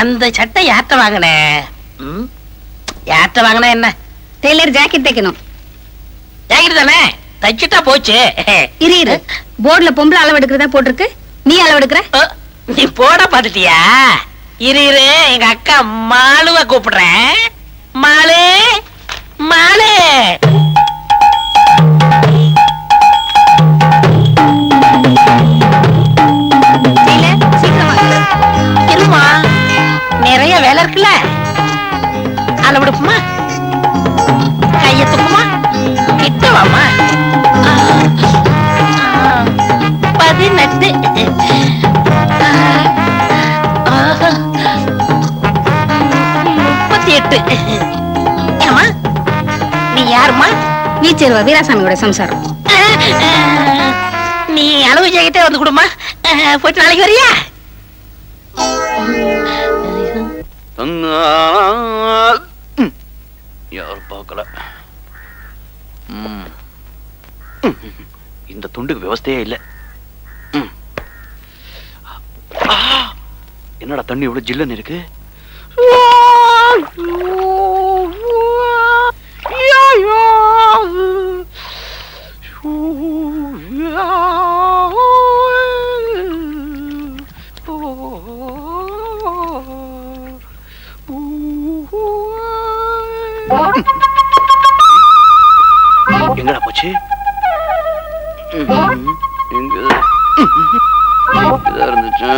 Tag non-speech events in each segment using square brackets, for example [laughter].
அந்த சட்டை யார்கிட்ட வாங்கின? யார்கிட்ட வாங்கின என்ன? டெய்லர் ஜாக்கெட் தைக்கணும். ஜாக்கிரதை தானே? தச்சுட்டா போச்சு. இரு இரு. போர்டுல பொம்பளை அளவு எடுக்கிறதா போட்டிருக்கு? நீ அளவு எடுக்கிற? ஓ, நீ போட பாத்துட்டியா இரு இரு. எங்க அக்கா மாலுவ கூப்பிடுறேன். மாலு மாலு. யாருமா யாரும்மா வீராசாமியோட சம்சாரம். நீ அளவு ஜெயிக்கிட்டே வந்து கொடுமா போயிட்டு நாளைக்கு வரியா? யார் யாரும் பார்க்கல. இந்த துண்டுக்கு விவஸ்தையே இல்லை. என்னடா தண்ணி இவ்வளவு ஜில்லுன்னு இருக்கு? எங்கடா போச்சு? எங்க இருந்துச்சு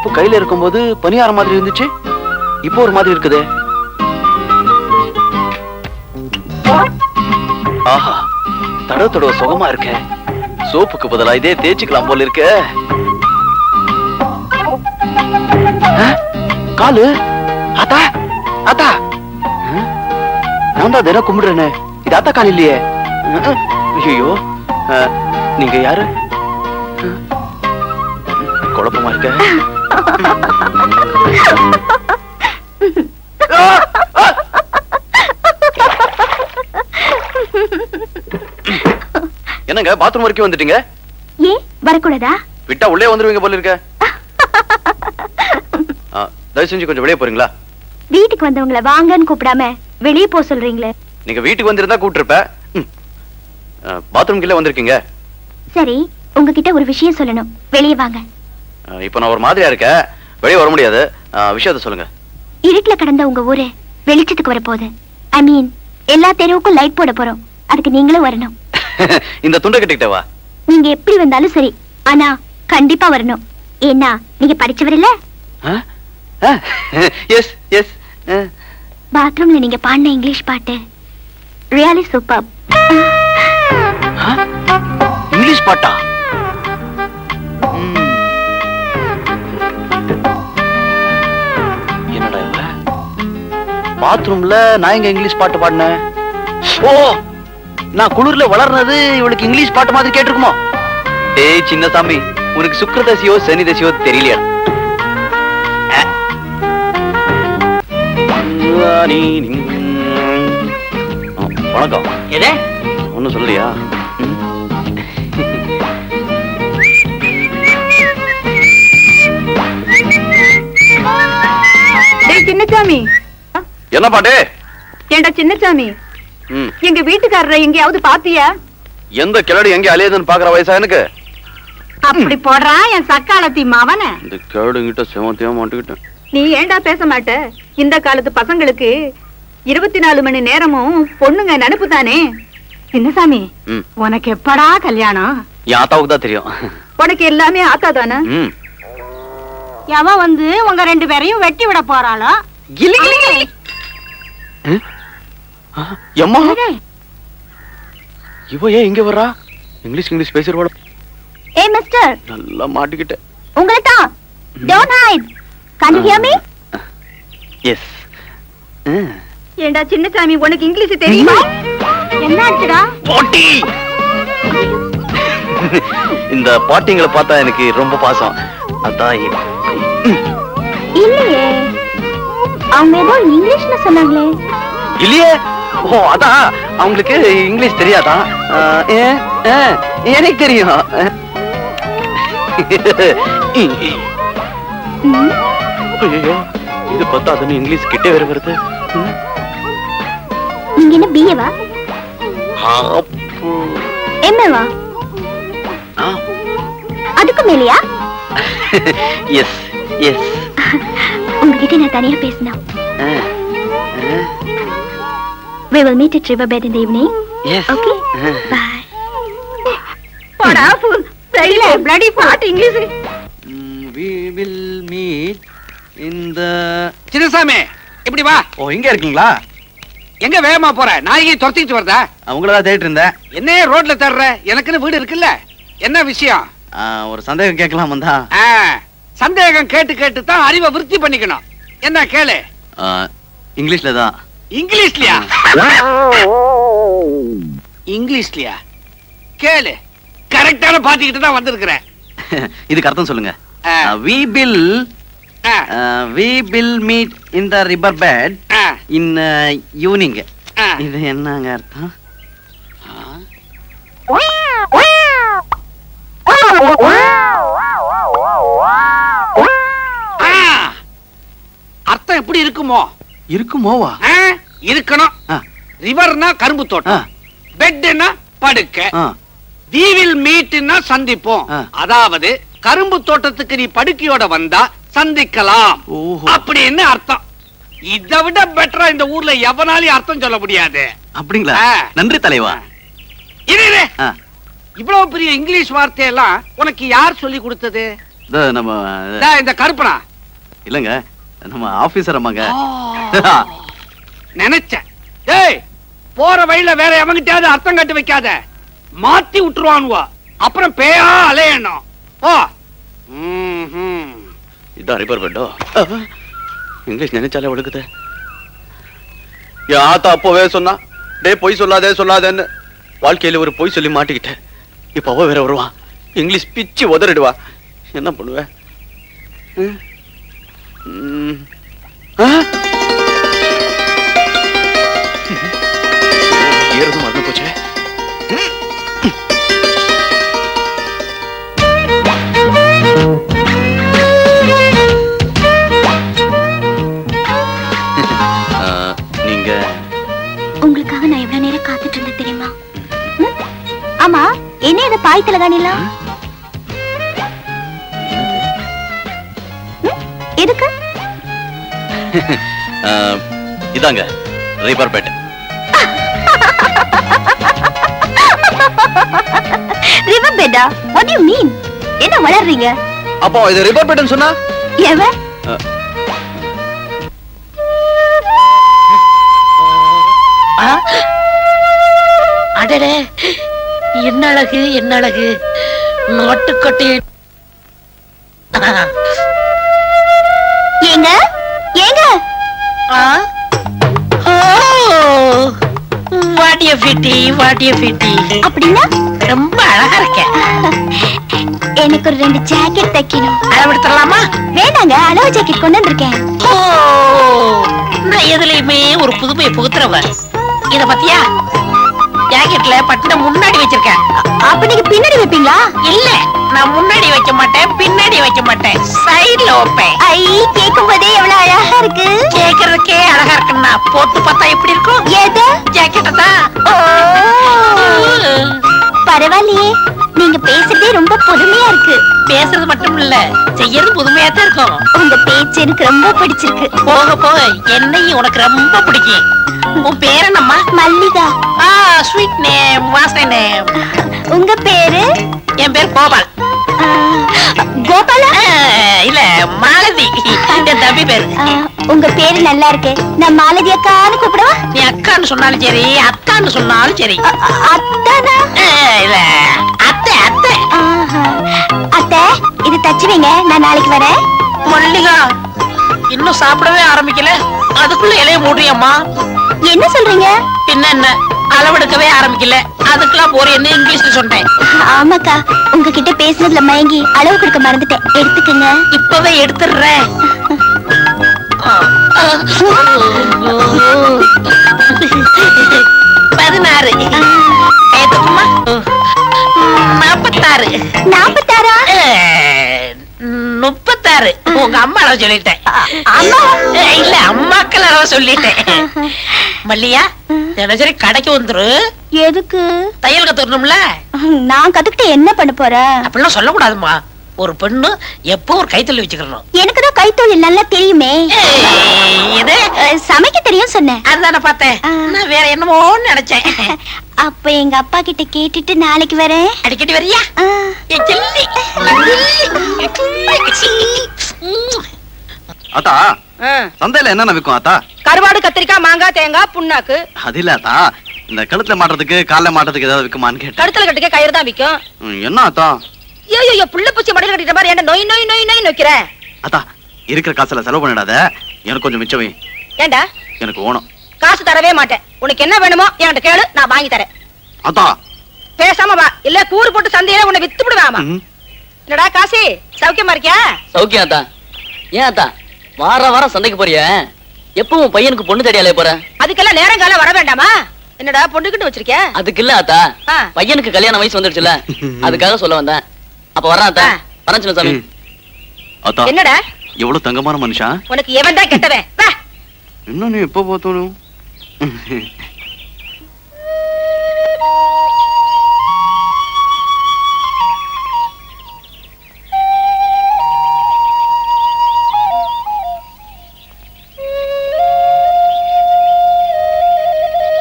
சோப்பு கையில இருக்கும்போது பனியார மாதிரி இருந்துச்சு. இப்போ ஒரு மாதிரி இருக்குதே. ஆஹா தடவை தடவை சுகமா இருக்க. சோப்புக்கு பதிலா இதே தேய்ச்சிக்கலாம் போல இருக்க. காலு? அத்தா அத்தா நான் தான் தினம் கும்பிடுறேனே. இது அத்தா கால் இல்லையே. ஐயோ நீங்க யாரு? குழப்பமா இருக்க. என்னங்க பாத்ரூம் வரைக்கும் வந்துட்டீங்க? ஏன் வரக்கூடாதா? விட்டா உள்ளே வந்துருவீங்க போல இருக்க. [laughs] தயவு செஞ்சு கொஞ்சம் வெளியே போறீங்களா? வீட்டுக்கு வந்தவங்கள வாங்கன்னு கூப்பிடாம வெளியே போக சொல்றீங்களே. நீங்க வீட்டுக்கு வந்திருந்தா கூப்பிட்டுருப்ப. பாத்ரூம் கீழே வந்திருக்கீங்க. சரி உங்ககிட்ட ஒரு விஷயம் சொல்லணும். வெளியே வாங்க. இப்போ நான் ஒரு மாதிரியா இருக்கேன். வெளியே வர முடியாது. விஷயத்த சொல்லுங்க. இருட்டுல கடந்த உங்க ஊரு வெளிச்சத்துக்கு வரப்போகுது. ஐ மீன் எல்லா தெருவுக்கும் லைட் போட போறோம். அதுக்கு நீங்களும் வரணும். [laughs] இந்த துண்டை கட்டிக்கிட்டே வா. நீங்க எப்படி வந்தாலும் சரி. ஆனா கண்டிப்பா வரணும். ஏன்னா நீங்க படிச்சவர் இல்ல? எஸ் எஸ் பாத்ரூம்ல நீங்க பாடின இங்கிலீஷ் பாட்டு. ரியலி சூப்பர் இங்கிலீஷ் பாட்டா? பாத்ரூம்ல நான் எங்க இங்கிலீஷ் பாட்டு பாடினேன். ஓ நான் குளிர்ல வளர்னது இவளுக்கு இங்கிலீஷ் பாட்டு மாதிரி கேட்டிருக்குமோ? டேய் சின்னசாமி உனக்கு சுக்கிர தசையோ சனி தசையோ தெரியலையா வணக்கம். எதே ஒன்னும் சொல்லலையா? என்ன பாட்டு? ஏண்டா சின்னசாமி. எங்க வீட்டுக்காரரை எங்கேயாவது பாத்தியா எந்த கிளடி எங்க அலையுதுன்னு பாக்குற வயசா எனக்கு? அப்படி போடுறான் என் சக்காலத்தி மவன. இந்த கிளடு கிட்ட செவத்தையா மாட்டுக்கிட்டேன். நீ ஏண்டா பேச மாட்ட? இந்த காலத்து பசங்களுக்கு இருபத்தி நாலு மணி நேரமும் பொண்ணுங்க நினப்பு தானே சின்னசாமி. உனக்கு எப்படா கல்யாணம்? என் ஆத்தாவுக்கு தான் தெரியும். உனக்கு எல்லாமே ஆத்தா தானே. எவன் வந்து உங்க ரெண்டு பேரையும் வெட்டி விட போறாளோ? எம்மா? இவ ஏன் இங்க வர்றா? இங்கிலீஷ் இங்கிலீஷ் பேசுறவள ஏ மிஸ்டர் நல்லா மாட்டிக்கிட்டேன் உங்களை தான். Don't hide can you hear me yes ஏண்டா சின்னசாமி உனக்கு இங்கிலீஷ் தெரியுமா? என்னாச்சுடா? பாட்டி! இந்த பாட்டிங்களை பார்த்தா எனக்கு ரொம்ப பாசம். அதான் இல்லையே. அவங்க ஏதோ இங்கிலீஷ்ல சொன்னாங்களே. இல்லையே? ஓ அதான். அவங்களுக்கு இங்கிலீஷ் தெரியாதா? எனக்கு தெரியும். ஐயோ இது பத்தாதுன்னு இங்கிலீஷ் கிட்டே வேற வருது. ம். நீங்க என்ன பிஏவா அப்பு. எம்ஏவா ஆ. அதுக்கு மேலையா? எஸ் எஸ் உங்ககிட்ட நான் தனியா ah, we will meet at riverbed in the evening. Yes okay? bye. போடா fool. தெரியல bloody பாட்டு English we will meet in the Chinnasamy இப்படி வா. ஓ இங்க இருக்கீங்களா? எங்க வேகமா போற? நாயகி துரத்திட்டு வருதா? அவங்கள தான் தேடிட்டு இருந்தேன். என்னையே ரோட்ல தர்ற? எனக்குன்னு வீடு இருக்குல்ல? என்ன விஷயம்? ஒரு சந்தேகம் கேட்கலாம் வந்தா ஆ, சந்தேகம் கேட்டு கேட்டு தான் அறிவை விருத்தி பண்ணிக்கணும். என்ன கேளு. இங்கிலீஷ்ல தான். இங்கிலீஷ்லயா? இங்கிலீஷ்லயா? கேளு. கரெக்டான பாத்துக்கிட்டு தான் வந்திருக்கிறேன் [laughs] இதுக்கு அர்த்தம் சொல்லுங்க. We will we will meet in the river bed in evening. இது என்னங்க அர்த்தம்? இருக்குமோ? இருக்குமோவா? இருக்கணும். ரிவர்னா கரும்பு தோட்டம். பெட்னா படுக்க. will மீட்னா சந்திப்போம். அதாவது கரும்பு தோட்டத்துக்கு நீ படுக்கையோட வந்தா சந்திக்கலாம். அப்படின்னு அர்த்தம். இதை விட பெட்டரா இந்த ஊர்ல எவனாலையும் அர்த்தம் சொல்ல முடியாது. அப்படிங்களா. நன்றி தலைவா. ஆ, இவ்வளவு பெரிய இங்கிலீஷ் வார்த்தையெல்லாம் உனக்கு யார் சொல்லி கொடுத்தது? இதோ நம்ம இந்த கருப்பனா? இல்லங்க. நம்ம ஆபீசர் அம்மாங்க நினைச்சேன். டேய் போற வழியில வேற எவங்கிட்டயாவது அர்த்தம் கட்டு வைக்காத. மாத்தி விட்டுருவானுவோ. அப்புறம் பேயா அலையணும். ஓ. இதான் ரிப்பேர் பெட்டோ இங்கிலீஷ் நினைச்சாலே ஒழுக்குது என் ஆத்தா அப்போவே சொன்னா டேய் பொய் சொல்லாதே சொல்லாதேன்னு வாழ்க்கையில ஒரு பொய் சொல்லி மாட்டிக்கிட்டேன். இப்ப அவ வேற வருவான் இங்கிலீஷ் பிச்சு உதறிடுவா. என்ன பண்ணுவேன்? ஏறது மறந்து போச்சே. ஆ, நீங்க? உங்களுக்காக நான் எவ்வளவு நேரம் காத்துட்டு இருந்தேன் தெரியுமா? ஆமா என்ன இது பாய் தலகாணிலாம்? இதாங்க ரிப்பேர் பெட் ரிவர் பெட்டா வாட் யூ மீன் என்ன வளர்றீங்க? அப்போ இது ரிப்பேர் பெட்னு சொன்னா? எவன்? அடடே என்ன அழகு என்ன அழகு. நாட்டுக்கொட்டை வாடிய பிட்டி வாடிய பிட்டி அப்படின்னா? ரொம்ப அழகா இருக்க. எனக்கு ஒரு ரெண்டு ஜாக்கெட் தைக்கணும். அளவெடுத்துடலாமா வேண்டாங்க அளவு ஜாக்கெட் கொண்டு வந்திருக்கேன். ஓ நான் எதுலயுமே ஒரு புதுமையை புகுத்துறவ. இத பத்தியா ஜாக்கெட்ல பட்டின முன்னாடி வச்சிருக்கேன். அப்ப நீங்க பின்னாடி வைப்பீங்களா? இல்ல நான் முன்னாடி வைக்க மாட்டேன் பின்னாடி வைக்க மாட்டேன். சைடுல வைப்பேன். ஐ கேட்கும் போதே எவ்வளவு அழகா இருக்கு. கேக்குறதுக்கே அழகா இருக்குன்னா போட்டு பார்த்தா எப்படி இருக்கும்? தான். ஓ, பரவாயில்லையே. நீங்க பேசுறதே ரொம்ப புதுமையா இருக்கு. பேசுறது மட்டும் இல்ல செய்யறது புதுமையா தான் இருக்கும். உங்க பேச்சு எனக்கு ரொம்ப பிடிச்சிருக்கு. போக போக என்னையும் உனக்கு ரொம்ப பிடிக்கும். உன் பேர் என்னம்மா? மல்லிகா. ஆ ஸ்வீட் நேம் வாசனை நேம் உங்க பேரு? என் பேர் கோபால். தம்பி பேரு. உங்க பேரு நல்லா இருக்கு. நான் மாலதி அக்கான்னு கூப்பிடவா? நீ அக்கான்னு சொன்னாலும் சரி அத்தான்னு சொன்னாலும் சரி. அத்தானா? இல்ல. அத்தை அத்தை. அத்தை இது தச்சு வைங்க நான் நாளைக்கு வரேன். மல்லிகா இன்னும் சாப்பிடவே ஆரம்பிக்கல. அதுக்குள்ள இலைய மூடுறியம்மா என்ன சொல்றீங்க? பின்ன என்ன? அளவெடுக்கவே ஆரம்பிக்கல. அதுக்கெல்லாம் போறேன்னு இங்கிலீஷ்ல சொன்னேன். ஆமாக்கா உங்ககிட்ட பேசுனதுல மயங்கி அளவு கொடுக்க மறந்துட்டேன். எடுத்துக்கங்க. இப்பவே எடுத்துடுறேன். பதினாறு? நாப்பத்தாறு. நாற்பத்தாறா அஹ், முப்பத்தாறு. உங்க அம்மா அளவு சொல்லிட்டேன். இல்ல அம்மாக்கள் அளவு சொல்லிட்டேன். மல்லியா தினசரி கடைக்கு வந்துரு. எதுக்கு? தையல் கத்துக்கணும்ல? நான் கத்துக்கிட்டு என்ன பண்ண போறேன் அப்படிலாம் சொல்லக்கூடாதும்மா. ஒரு பெண்ணு எப்போ ஒரு கைத்தொழில் வச்சுக்கணும் எனக்கு தான் கைத்தொழில் நல்லா தெரியுமே. இது சமைக்க தெரியும் சொன்னேன். அதுதானே பார்த்தேன். நான் வேற என்னமோன்னு நினைச்சேன். [laughs] அப்ப எங்க அப்பா கிட்ட கேட்டுட்டு நாளைக்கு வரேன். அடிக்கடி வரியா. ஆத்தா சந்தையில என்னென்ன விற்கும் ஆத்தா? கருவாடு கத்திரிக்காய் மாங்காய் தேங்காய் புண்ணாக்கு. அது இல்ல ஆத்தா. இந்த கழுத்துல மாட்டுறதுக்கு கால்ல மாட்டுறதுக்கு ஏதாவது விற்குமான்னு கேட்டேன். கழுத்துல கட்டிக்க கயிறு தான் விக்கும். ம், என்ன ஆத்தா? ஐயோ புள்ள பூச்சி மடியில் கட்டிட்ட மாதிரி என்ன நோய் நோய் நோய் நோய் நோக்கிற ஆத்தா இருக்கிற காசுல செலவு பண்ணிடாத. எனக்கு கொஞ்சம் மிச்சம் வை. ஏண்டா? எனக்கு ஓணும். காசு தரவே மாட்டேன். உனக்கு என்ன வேணுமோ என்கிட்ட கேளு நான் வாங்கி தரேன். ஆத்தா பேசாம வா. இல்ல கூறு போட்டு சந்தையில உன்னை வித்து விடுவாமா. என்னடா காசி? சௌக்கியமா இருக்கியா? சௌக்கியம் அத்தா. ஏன் அத்தா? வார வாரம் சந்தைக்கு போறிய. எப்பவும் பையனுக்கு பொண்ணு தேடியாலே போற? அதுக்கெல்லாம் நேரம் காலம் வர வேண்டாமா? என்னடா பொண்ணுக்கிட்டு வச்சிருக்க அதுக்கு இல்ல அத்தா. பையனுக்கு கல்யாண வயசு வந்துடுச்சுல [laughs] அதுக்காக சொல்ல வந்தேன். அப்ப வர்றேன் அத்தா. வரேன் சின்ன சாமி ம். ஆத்தா என்னடா? எவ்வளவு தங்கமான மனுஷன் உனக்கு எவன் தான் கெட்டவன்? வா. இன்னும் நீ எப்போ பார்த்தோம்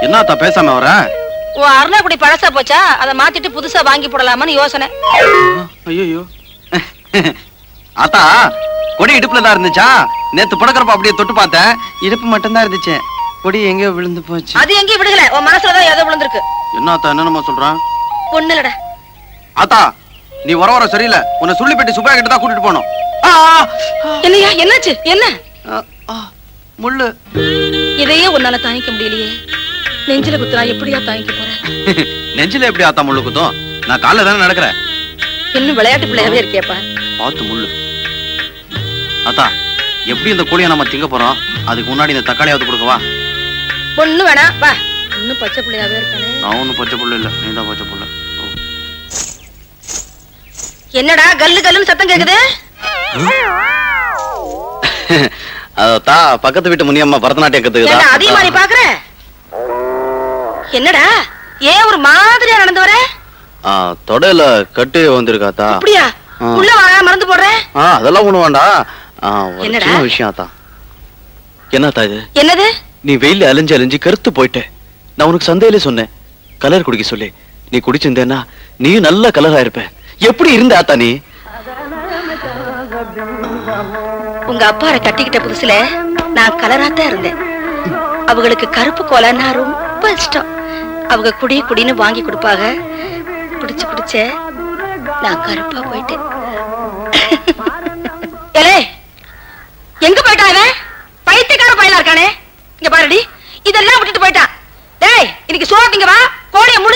என்ன ஆத்தா பேசாம வர? உன் அருணாக்குடி பழசா போச்சா? அதை மாத்திட்டு புதுசா வாங்கி போடலாமான்னு யோசனை. ஐயோ [laughs] ஆத்தா கொடி இடுப்புல தான் இருந்துச்சா? நேத்து புடக்கிறப்ப அப்படியே தொட்டு பார்த்தேன். இடுப்பு மட்டும் தான் இருந்துச்சு. கொடி எங்கேயோ விழுந்து போச்சு. அது எங்கேயும் விடுகல உன் மனசுலதான் ஏதோ விழுந்திருக்கு. என்ன ஆத்தா என்னமா சொல்றான் ஒண்ணு இல்லடா ஆத்தா நீ வர வர சரியில்லை. உன்னை சுள்ளி பெட்டி சுப்பையா கிட்ட தான் கூட்டிட்டு போனோம் ஆ, என்னையா? என்னாச்சு? என்ன? ஆ, ஆ, முள்ளு. இதையே உன்னால தாங்கிக்க முடியலையே. நெஞ்சில குத்துறா எப்படியா தாங்கிக்க போற? [laughs] நெஞ்சில எப்படி ஆத்தா முள்ளு குத்தும்? நான் காலைல தானே நடக்கிறேன். இன்னும் விளையாட்டு பிள்ளையாவே இருக்கியப்பா. பார்த்து முள்ளு. ஆத்தா எப்படி இந்த கோழியை நம்ம திங்க போறோம்? அதுக்கு முன்னாடி இந்த தக்காளியாவது கொடுக்கவா? ஒண்ணு வேணாம் வா. இன்னும் பச்சை பிள்ளையாவே இருக்கானே. நான் ஒண்ணும் பச்சை புல்லு இல்ல. நீ தான் பச்சை ஓ. என்னடா கல்லு கல்லுன்னு சத்தம் கேக்குது? [laughs] அதத்தா பக்கத்து வீட்டு முனியம்மா பரதநாட்டியம் ஏண்டா அதிகமா நீ கத்துக்குதா பாக்குற? என்னடா ஏன் ஒரு மாதிரியா நடந்து வர? ஆ, தொடையில கட்டு வந்திருக்காத்தா அப்படியா. உள்ள வா மறந்து போடுறேன் ஆ அதெல்லாம் ஒண்ணு வேண்டாம் ஒரு? சின்ன விஷயம் என்னத்தா இது? என்னது? நீ வெயில்ல அலைஞ்சு அலைஞ்சு கருத்து போயிட்ட. நான் உனக்கு சந்தையிலே சொன்னேன். கலர் குடிக்க சொல்லி. நீ குடிச்சிருந்தேன்னா நீ நல்ல கலரா இருப்ப. எப்படி இருந்த ஆத்தா நீ? உங்க அப்பாரை கட்டிக்கிட்ட புதுசுல நான் கலராத்தான் இருந்தேன். அவங்களுக்கு கருப்பு கோலன்னா ரொம்ப இஷ்டம். அவங்க குடி குடின்னு வாங்கி கொடுப்பாங்க. குடிச்சு குடிச்சு நான் கருப்பா போயிட்டேன். எங்க போயிட்டான் இவன்? பைத்தியக்கார பயிலா இருக்கானே. இங்க பாருடி. இதெல்லாம் விட்டுட்டு போயிட்டான் டேய் இன்னைக்கு சோறு திங்க வா கோழியை